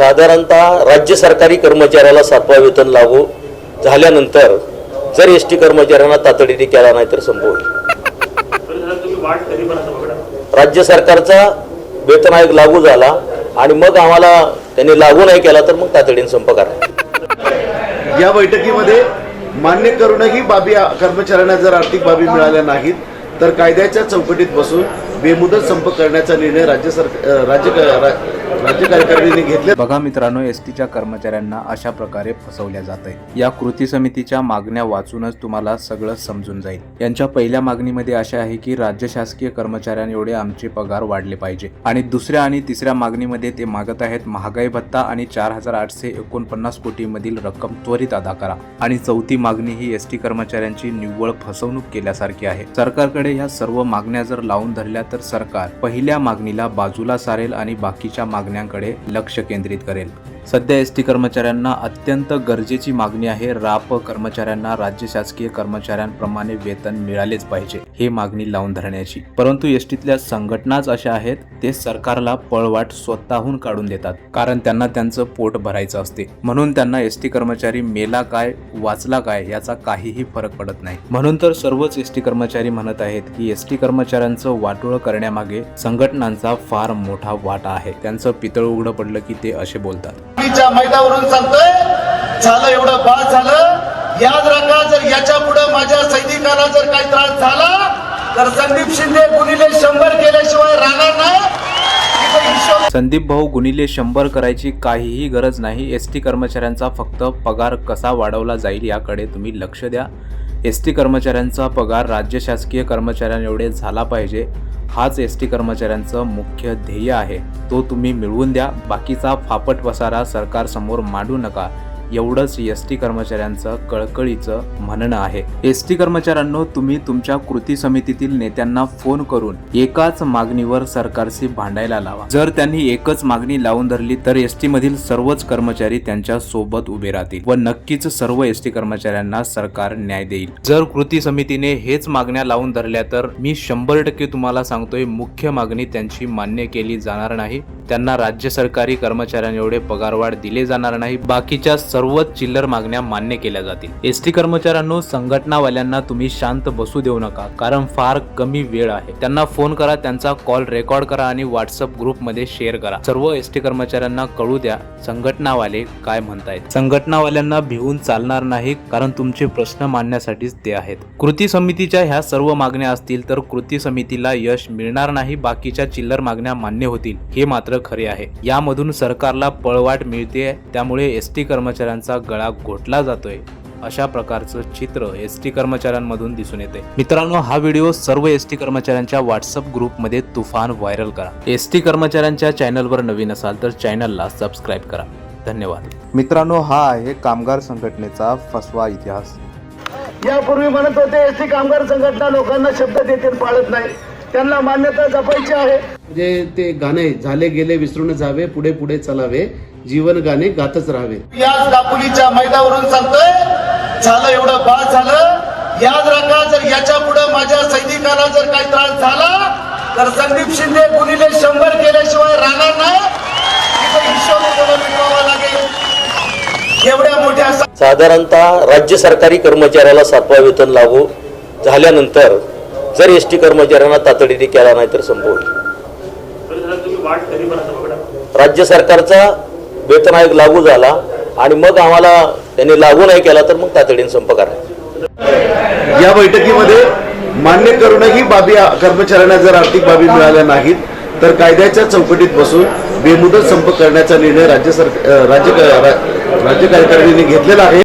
साधारणतः राज्य सरकारी कर्मचाऱ्याला सातवा वेतन लागू झाल्यानंतर जर एस टी कर्मचाऱ्यांना तातडीने केला नाही तर संभव होईल. राज्य सरकारचा वेतन आयोग लागू झाला आणि मग आम्हाला त्यांनी लागू नाही केला तर मग तातडीने संप करा. या बैठकीमध्ये मान्य करूनही बाबी कर्मचाऱ्यांना जर आर्थिक बाबी मिळाल्या नाहीत तर कायद्याच्या चौकटीत बसून बेमुदत संप करण्याचा निर्णय राज्य सरकार राज्य राज्य कार्यकारिणीने घेतले बघा मित्रांनो एस टीच्या कर्मचाऱ्यांना अशा प्रकारे फसवल्या जात आहे या कृती समितीच्या मागण्या वाचूनच तुम्हाला सगळं समजून जाईल. यांच्या पहिल्या मागणीमध्ये अशा आहे की राज्य शासकीय कर्मचाऱ्यांएवढे आमचे पगार वाढले पाहिजे. आणि दुसऱ्या आणि तिसऱ्या मागणीमध्ये ते मागत आहेत महागाई भत्ता आणि चार हजार आठशे एकोणपन्नास कोटी मधील रक्कम त्वरित अदा करा. आणि चौथी मागणी ही एस टी कर्मचाऱ्यांची निव्वळ फसवणूक केल्यासारखी आहे. सरकारकडे या सर्व मागण्या जर लावून धरल्या तर सरकार पहिल्या मागणीला बाजूला सारेल आणि बाकीच्या मागण्यांकडे लक्ष केंद्रित करेल. सध्या एस टी कर्मचाऱ्यांना अत्यंत गरजेची मागणी आहे. राप कर्मचाऱ्यांना राज्य शासकीय कर्मचाऱ्यांप्रमाणे वेतन मिळालेच पाहिजे हे मागणी लावून धरण्याची. परंतु एस टीतल्या संघटनाच अशा आहेत ते सरकारला पळवाट स्वतःहून काढून देतात कारण त्यांना त्यांचं पोट भरायचं असते. म्हणून त्यांना एस टी कर्मचारी मेला काय वाचला काय याचा काहीही फरक पडत नाही. म्हणून तर सर्वच एस टी कर्मचारी म्हणत आहेत की एस टी कर्मचाऱ्यांचं वाटोळं करण्यामागे संघटनांचा फार मोठा वाटा आहे. त्यांचं पितळ उघडं पडलं की ते असे बोलतात. च्या सांगतोय झालं एवढं बाद झालं. याद राखा जर याच्यापुढे माझ्या सैनिकाला जर काही त्रास झाला तर संदीप शिंदे गुणिले शंभर केल्याशिवाय राहणार नाही. संदीप भाऊ गुणिले शंभर करायची काहीही गरज नाही. एस टी कर्मचाऱ्यांचा फक्त पगार कसा वाढवला जाईल याकडे तुम्ही लक्ष द्या. एस टी कर्मचाऱ्यांचा पगार राज्य शासकीय कर्मचाऱ्यांएवढे झाला पाहिजे. हाच एस टी कर्मचाऱ्यांचं मुख्य ध्येय आहे. तो तुम्ही मिळवून द्या. बाकीचा फापट पसारा सरकारसमोर मांडू नका. एवढंच एस टी कर्मचाऱ्यांचं कळकळीचं म्हणणं आहे. एस टी कर्मचाऱ्यांनो तुम्ही तुमच्या कृती समितीतील नेत्यांना फोन करून एकाच मागणीवर सरकारशी भांडायला लावा. जर त्यांनी एकच मागणी लावून धरली तर एस टी मधील सर्वच कर्मचारी त्यांच्यासोबत उभे राहतील व नक्कीच सर्व एस टी कर्मचाऱ्यांना सरकार न्याय देईल. जर कृती समितीने हेच मागण्या लावून धरल्या तर मी शंभर टक्के तुम्हाला सांगतोय मुख्य मागणी त्यांची मान्य केली जाणार नाही. त्यांना राज्य सरकारी कर्मचाऱ्यांएवढे पगारवाढ दिले जाणार नाही. बाकीच्या सर्वच चिल्लर मागण्या मान्य केल्या जातील. एस टी कर्मचाऱ्यांनो संघटनावाल्यांना तुम्ही शांत बसू देऊ नका कारण फार कमी वेळ आहे. त्यांना फोन करा त्यांचा कॉल रेकॉर्ड करा आणि व्हॉट्सअप ग्रुपमध्ये शेअर करा. सर्व एस टी कर्मचाऱ्यांना कळू द्या संघटनावाले काय म्हणतायत. संघटनावाल्यांना भिवून चालणार नाही कारण तुमचे प्रश्न मांडण्यासाठीच ते आहेत. कृती समितीच्या ह्या सर्व मागण्या असतील तर कृती समितीला यश मिळणार नाही बाकीच्या चिल्लर मागण्या मान्य होतील. हे मात्र खरे आहे. यामधून सरकारला पळवाट मिळते त्यामुळे एस टी कर्मचाऱ्यांचा गळा घोटला जातोय. अशा प्रकारचं चित्र एस टी कर्मचाऱ्यांमधून दिसून येते. मित्रांनो हा व्हिडिओ सर्व एस टी कर्मचाऱ्यांच्या व्हॉट्सअप ग्रुपमध्ये तुफान व्हायरल करा. एस टी कर्मचाऱ्यांच्या चॅनलवर नवीन असाल तर चॅनलला सबस्क्राईब करा. धन्यवाद. मित्रांनो हा आहे कामगार संघटनेचा फसवा इतिहास. यापूर्वी म्हणत होते एसटी कामगार संघटना लोकांना शब्द देतील पाळत नाही. त्यांना मान्यता जपायची आहे. म्हणजे ते गाणे झाले गेले विसरून जावे पुढे पुढे चलावे जीवन गाणे गातच राहावे. याच दापोलीच्या मैदानावरून सांगतोय झालं एवढं बाद झालं. याद राखा जर याच्यापुढे माझ्या सैनिकाला जर काही त्रास झाला तर संदीप शिंदे गुणिले शंभर केल्याशिवाय राहणार नाही. एवढ्या मोठ्या साधारणतः राज्य सरकारी कर्मचाऱ्याला सातवा वेतन लागू झाल्यानंतर जर एस टी कर्मचाऱ्यांना तातडीने केला नाही तर संभव होईल राज्य सरकारचा वेतन आयोग लागू झाला आणि मग आम्हाला त्यांनी लागू नाही केला तर मग तातडीने संप करा. या बैठकीमध्ये मान्य करूनही बाबी कर्मचाऱ्यांना जर आर्थिक बाबी मिळाल्या नाहीत तर कायद्याच्या चौकटीत बसून बेमुदत संप करण्याचा निर्णय राज्य सरकार राज्य राज्य कार्यकारिणीने घेतलेला आहे.